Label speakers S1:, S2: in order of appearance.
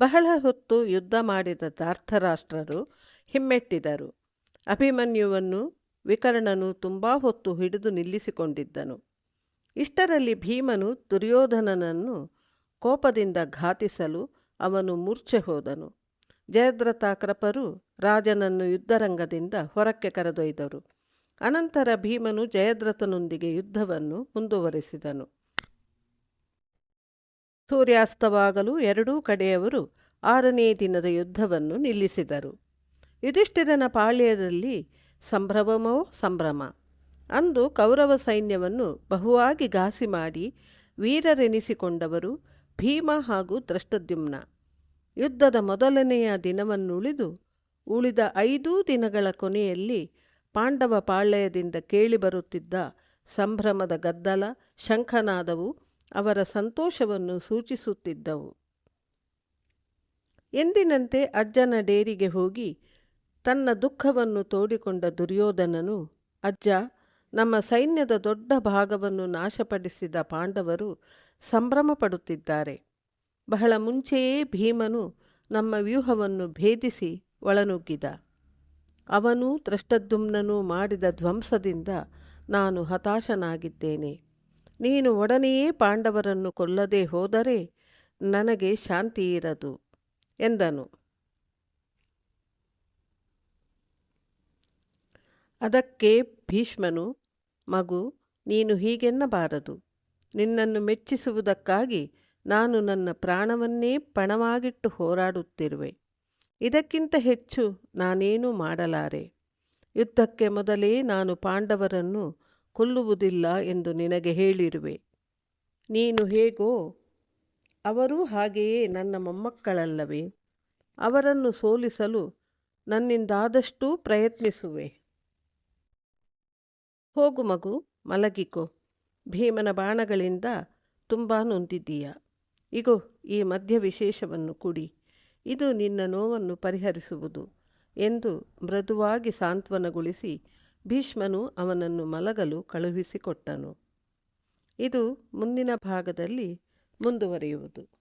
S1: ಬಹಳ ಹೊತ್ತು ಯುದ್ಧ ಮಾಡಿದ ಧಾರ್ಥರಾಷ್ಟ್ರರು ಹಿಮ್ಮೆಟ್ಟಿದರು. ಅಭಿಮನ್ಯುವನ್ನು, ವಿಕರ್ಣನು ತುಂಬ ಹೊತ್ತು ಹಿಡಿದು ನಿಲ್ಲಿಸಿಕೊಂಡಿದ್ದನು. ಇಷ್ಟರಲ್ಲಿ ಭೀಮನು ದುರ್ಯೋಧನನನ್ನು ಕೋಪದಿಂದ ಘಾತಿಸಲು ಅವನು ಮೂರ್ಛೆ ಹೋದನು. ಜಯದ್ರಥ ರಾಜನನ್ನು ಯುದ್ಧರಂಗದಿಂದ ಹೊರಕ್ಕೆ ಕರೆದೊಯ್ದರು. ಅನಂತರ ಭೀಮನು ಜಯದ್ರಥನೊಂದಿಗೆ ಯುದ್ಧವನ್ನು ಮುಂದುವರೆಸಿದನು. ಸೂರ್ಯಾಸ್ತವಾಗಲು ಎರಡೂ ಕಡೆಯವರು ಆರನೇ ದಿನದ ಯುದ್ಧವನ್ನು ನಿಲ್ಲಿಸಿದರು. ಯುಧಿಷ್ಠಿರನ ಪಾಳ್ಯದಲ್ಲಿ ಸಂಭ್ರಮವೋ ಸಂಭ್ರಮ? ಅಂದು ಕೌರವ ಸೈನ್ಯವನ್ನು ಬಹುವಾಗಿ ಘಾಸಿ ಮಾಡಿ ವೀರರೆನಿಸಿಕೊಂಡವರು ಭೀಮ ಹಾಗೂ ದ್ರಷ್ಟದ್ಯುಮ್ನ. ಯುದ್ಧದ ಮೊದಲನೆಯ ದಿನವನ್ನುಳಿದು ಉಳಿದ ಐದೂ ದಿನಗಳ ಕೊನೆಯಲ್ಲಿ ಪಾಂಡವ ಪಾಳ್ಯದಿಂದ ಕೇಳಿಬರುತ್ತಿದ್ದ ಸಂಭ್ರಮದ ಗದ್ದಲ, ಶಂಖನಾದವು ಅವರ ಸಂತೋಷವನ್ನು ಸೂಚಿಸುತ್ತಿದ್ದವು. ಎಂದಿನಂತೆ ಅಜ್ಜನ ಡೇರಿಗೆ ಹೋಗಿ ತನ್ನ ದುಃಖವನ್ನು ತೋಡಿಕೊಂಡ ದುರ್ಯೋಧನನು, ಅಜ್ಜ, ನಮ್ಮ ಸೈನ್ಯದ ದೊಡ್ಡ ಭಾಗವನ್ನು ನಾಶಪಡಿಸಿದ ಪಾಂಡವರು ಸಂಭ್ರಮ ಪಡುತ್ತಿದ್ದಾರೆ ಬಹಳ ಮುಂಚೆಯೇ ಭೀಮನು ನಮ್ಮ ವ್ಯೂಹವನ್ನು ಭೇದಿಸಿ ಒಳನುಗ್ಗಿದ. ಅವನೂ ದ್ರಷ್ಟದ್ಯುಮ್ನನೂ ಮಾಡಿದ ಧ್ವಂಸದಿಂದ ನಾನು ಹತಾಶನಾಗಿದ್ದೇನೆ. ನೀನು ಒಡನೆಯೇ ಪಾಂಡವರನ್ನು ಕೊಲ್ಲದೆ ಹೋದರೆ ನನಗೆ ಶಾಂತಿ ಇರದು, ಎಂದನು. ಅದಕ್ಕೆ ಭೀಷ್ಮನು, ಮಗು, ನೀನು ಹೀಗೆನ್ನಬಾರದು. ನಿನ್ನನ್ನು ಮೆಚ್ಚಿಸುವುದಕ್ಕಾಗಿ ನಾನು ನನ್ನ ಪ್ರಾಣವನ್ನೇ ಪಣವಾಗಿಟ್ಟು ಹೋರಾಡುತ್ತಿರುವೆ. ಇದಕ್ಕಿಂತ ಹೆಚ್ಚು ನಾನೇನೂ ಮಾಡಲಾರೆ? ಯುದ್ಧಕ್ಕೆ ಮೊದಲೇ ನಾನು ಪಾಂಡವರನ್ನು ಕೊಲ್ಲುವುದಿಲ್ಲ ಎಂದು ನಿನಗೆ ಹೇಳಿರುವೆ. ನೀನು ಹೇಗೋ ಅವರೂ ಹಾಗೆಯೇ ನನ್ನ ಮೊಮ್ಮಕ್ಕಳಲ್ಲವೇ. ಅವರನ್ನು ಸೋಲಿಸಲು ನನ್ನಿಂದಾದಷ್ಟೂ ಪ್ರಯತ್ನಿಸುವೆ. ಹೋಗು ಮಗು, ಮಲಗಿಕೋ. ಭೀಮನ ಬಾಣಗಳಿಂದ ತುಂಬ ನೊಂದಿದ್ದೀಯ. ಇಗೋ, ಈ ಮಧ್ಯ ವಿಶೇಷವನ್ನು ಕುಡಿ. ಇದು ನಿನ್ನ ನೋವನ್ನು ಪರಿಹರಿಸುವುದು ಎಂದು ಮೃದುವಾಗಿ ಸಾಂತ್ವನಗೊಳಿಸಿ ಭೀಷ್ಮನು ಅವನನ್ನು ಮಲಗಲು ಕಳುಹಿಸಿಕೊಟ್ಟನು. ಇದು ಮುಂದಿನ ಭಾಗದಲ್ಲಿ ಮುಂದುವರಿಯುವುದು.